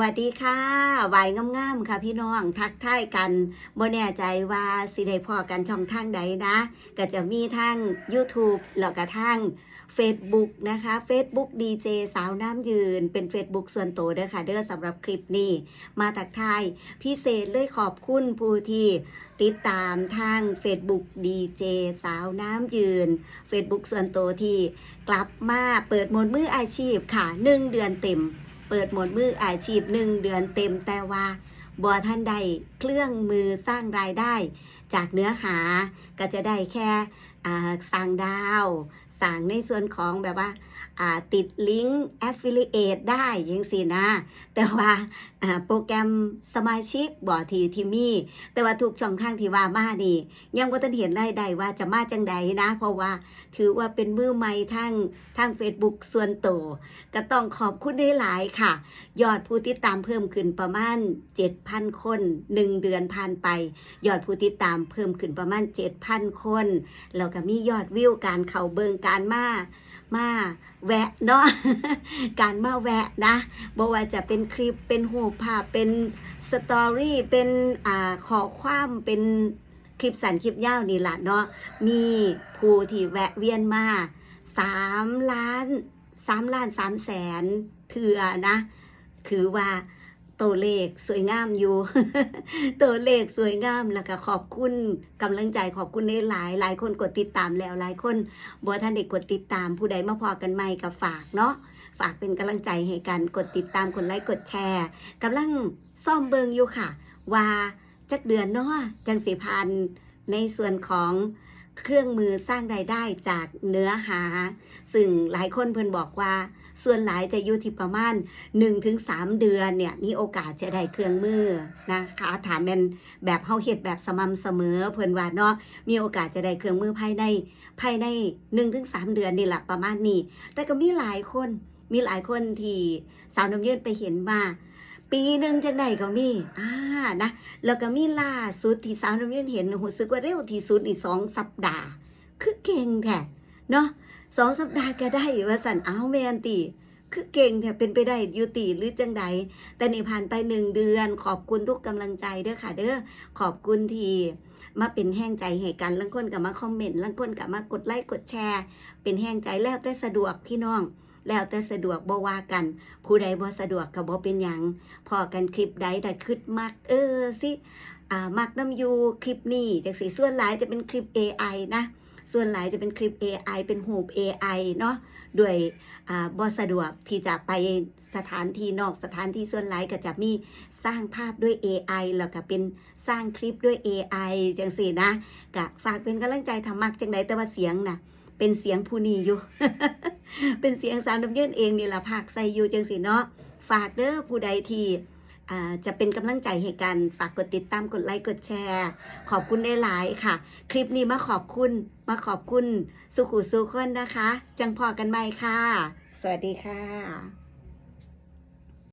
วัสดีค่ะวายงามๆค่ะพี่น้องทักทายกันบ่แน่ใจว่าสิได้พอกันช่องทางใดนะ ก็จะมีทาง YouTube แล้วก็ทาง Facebook นะคะ Facebook DJ สาวน้ำยืน เป็น Facebook ส่วนตัวเด้อค่ะ เด้อสำหรับคลิปนี้ มาทักทายพิเศษเลยขอบคุณผู้ที่ติดตามทาง Facebook DJ สาวน้ำยืน Facebook ส่วนตัวที่กลับมาเปิดมดมืออาชีพค่ะ1เดือนเต็ม ปิดหมดมืออาชีพหนึ่งเดือนเต็มแต่ว่าบ่ท่านใดเครื่องมือสร้างรายได้ จากเนื้อหาก็จะได้แค่ สั่งดาว สั่งในส่วนของแบบว่าติดลิงก์ affiliate ได้ยังสินะ แต่ว่าโปรแกรมสมาชิกบอทีที่มีแต่ว่าทุกช่องทางที่ว่ามานี่ ยังบ่ทันเห็นได้ใดว่าจะมาจังใดนะ เพราะว่าถือว่าเป็นมือใหม่ทางทาง Facebook ส่วนตัวก็ต้องขอบคุณได้หลายค่ะ ยอดผู้ติดตามเพิ่มขึ้นประมาณ 7,000 คน 1 เดือนผ่านไป ยอดผู้ติดตามเพิ่มขึ้นประมาณ 7,000 คนแล้วก็มียอดวิวการเข้าเบิงการมามาแวะเนาะการมาแวะนะบ่ว่าจะเป็นคลิปเป็นหูภาพเป็นสตอรี่เป็นอ่าขอความเป็นคลิปสั้นคลิปยาวนี่แหละเนาะมีผู้ที่แวะเวียนมา3ล้าน3ล้าน3แสนเถื่อนะ ถือว่า ตัวเลขสวยงามอยู่ตัวเลขสวยงามแล้วก็ขอบคุณกำลังใจขอบคุณในหลายหลายคนกดติดตามแล้วหลายคนบัวท่านเด็กกดติดตามผู้ใดมาพอกันใหม่กับฝากเนาะฝากเป็นกำลังใจให้กันกดติดตามกดไลค์กดแชร์กำลังซ่อมเบิงอยู่ค่ะ ว่าจักเดือนเนาะจังสีพันในส่วนของ เครื่องมือสร้างรายได้จากเนื้อหา ซึ่งหลายคนเพิ่นบอกว่า ส่วนหลายจะอยู่ที่ประมาณ 1-3 เดือนเนี่ยมีโอกาสจะได้เครื่องมือนะคะถามเป็นแบบเฮาเฮ็ดแบบสม่ำเสมอเพิ่นว่าเนาะมีโอกาสจะได้เครื่องมือภายในภายใน 1-3 เดือนนี่แหละประมาณนี้ แต่ก็มีหลายคนมีหลายคนที่สาวน้ำยืนไปเห็นมา ปีหนึ่งจังใดก็มีอ่านะแล้วก็มีล่าสุดที่สาวน้ำยืนเห็นรู้สึกว่าเร็วที่สุดอีกสองสัปดาห์ คือเก่งแท้เนาะสองสัปดาห์ก็ได้ว่าสันเอาแมนตีคือเก่งแท้เป็นไปได้ยุติหรือจังใด แต่นี่ผ่านไปหนึ่งเดือน ขอบคุณทุกกำลังใจเด้อค่ะ เด้อขอบคุณทีมาเป็นแห้งใจให้กันลังคนกับมาคอมเมนต์ลังคนกับมากดไลค์กดแชร์ เป็นแห้งใจแล้วแต่สะดวกพี่น้อง แล้วแต่สะดวกบ่ว่ากัน ผู้ใดบ่สะดวกก็บ่เป็นหยังพอกันคลิปใดแต่คิดมักเออสิอ่ามักน้ำอยูคลิปนี้จากสีส่วนหลายจะเป็นคลิป AI นะ ส่วนหลายจะเป็นคลิป AI เป็นหูป AI เนาะด้วยอ่าบ่สะดวกที่จะไปสถานที่นอกสถานที่ส่วนหลายก็จะมีสร้างภาพด้วย AI แล้วก็เป็นสร้างคลิปด้วย AI จังสี่นะกะฝากเป็นกำลังใจทำมักจังใดแต่ว่าเสียงน่ะ เป็นเสียงผู้นี้อยู่ เป็นเสียงสาวน้ำเยื่นเองนี่แหละผักใส่อยู่จังสิเนาะฝากเด้อผู้ใดที่อ่าจะเป็นกำลังใจให้กันฝากกดติดตามกดไลค์กดแชร์ ขอบคุณได้หลายค่ะ คลิปนี้มาขอบคุณ มาขอบคุณสุขุสุขคนนะคะ จังพอกันไหมค่ะ สวัสดีค่ะ